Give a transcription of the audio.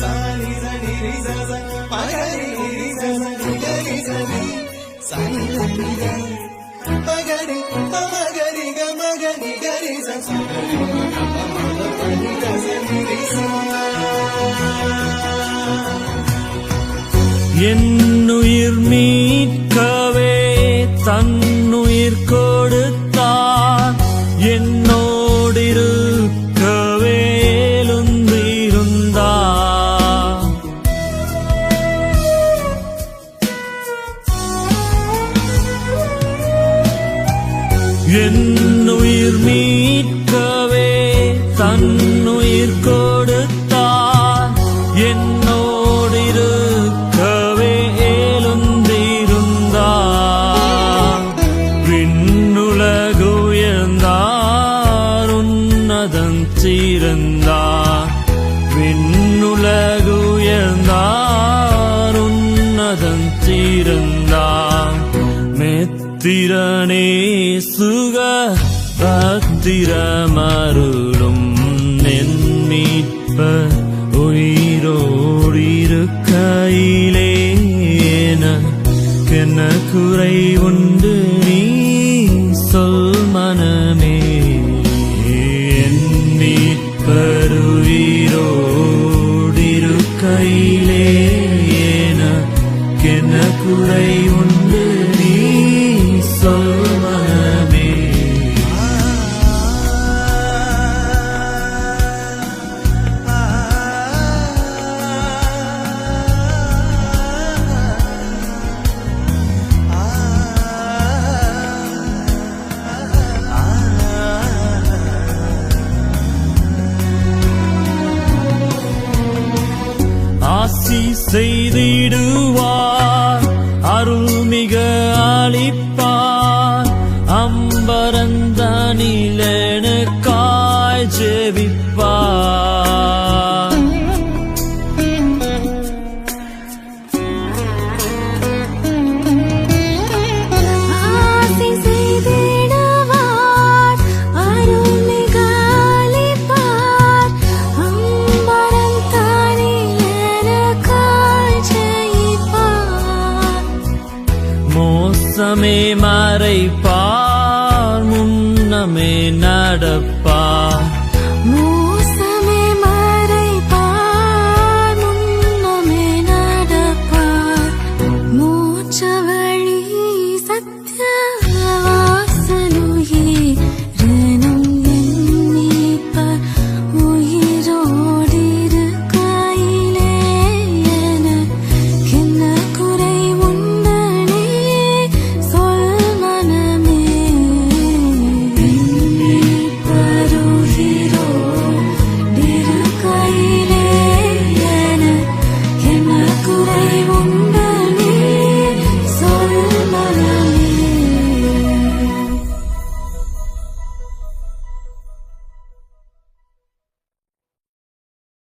மகரி மகரி மகரி மீ என் உயிர் மீட்கவே தன்னுயிர் கோடு. மெத்திரனே சுக பக்திரமருளும் என் மீட்பர் உயிரோடிருக்கையிலே எனக்கென்ன குறை உண்டு நீ சொல் மனமே. என் மீட்பர் உயிரோடிருக்கையிலே எனக்கென்ன குறை உண்டு ஆசி செய்திடுவார். அருள்மிக மோசமே மறைப்பார் முன்னமே நடப்பார்.